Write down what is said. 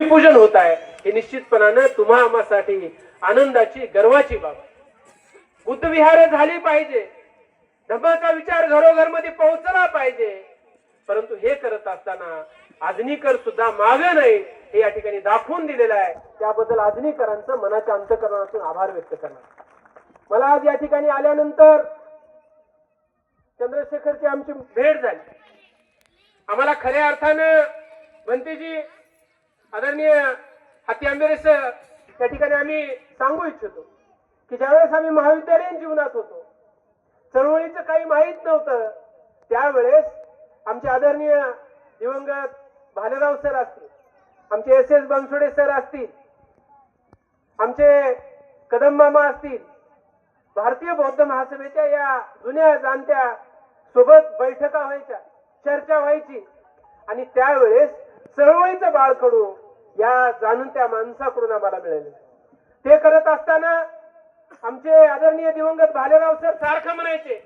पूजन होत आहे. हे निश्चितपणानं तुम्हा आम्हासाठी आनंदाची गर्वाची बाब आहे. बुद्धविहार झाली पाहिजे. धम्माचा विचार घरोघरमध्ये पोहोचला पाहिजे. परंतु हे करत असताना आजनीकर सुद्धा मागे नाही हे या ठिकाणी दाखवून दिलेलं आहे. त्याबद्दल आजनीकरांचं मनाच्या अंतकरणातून आभार व्यक्त करणार. मला आज या ठिकाणी आल्यानंतर चंद्रशेखरची आमची भेट झाली. आम्हाला खऱ्या अर्थानं भंतेजी आदरणीय हाती आंबेरेस सर त्या ठिकाणी आम्ही सांगू इच्छितो की ज्यावेळेस आम्ही महाविद्यालयीन जीवनात होतो चळवळीचं काही माहीत नव्हतं त्यावेळेस आमचे आदरणीय दिवंगत भालेराव सर असतील आमचे एस एस बनसोडे सर असतील आमचे कदम मामा असतील भारतीय बौद्ध महासभेच्या या जुन्या जाणत्या सोबत बैठका व्हायच्या चर्चा व्हायची आणि त्यावेळेस चळवळीचं बाळकडू या जाणून त्या माणसाकडून आम्हाला मिळाले. ते करत असताना आमचे आदरणीय दिवंगत भालेराव सर सारखं म्हणायचे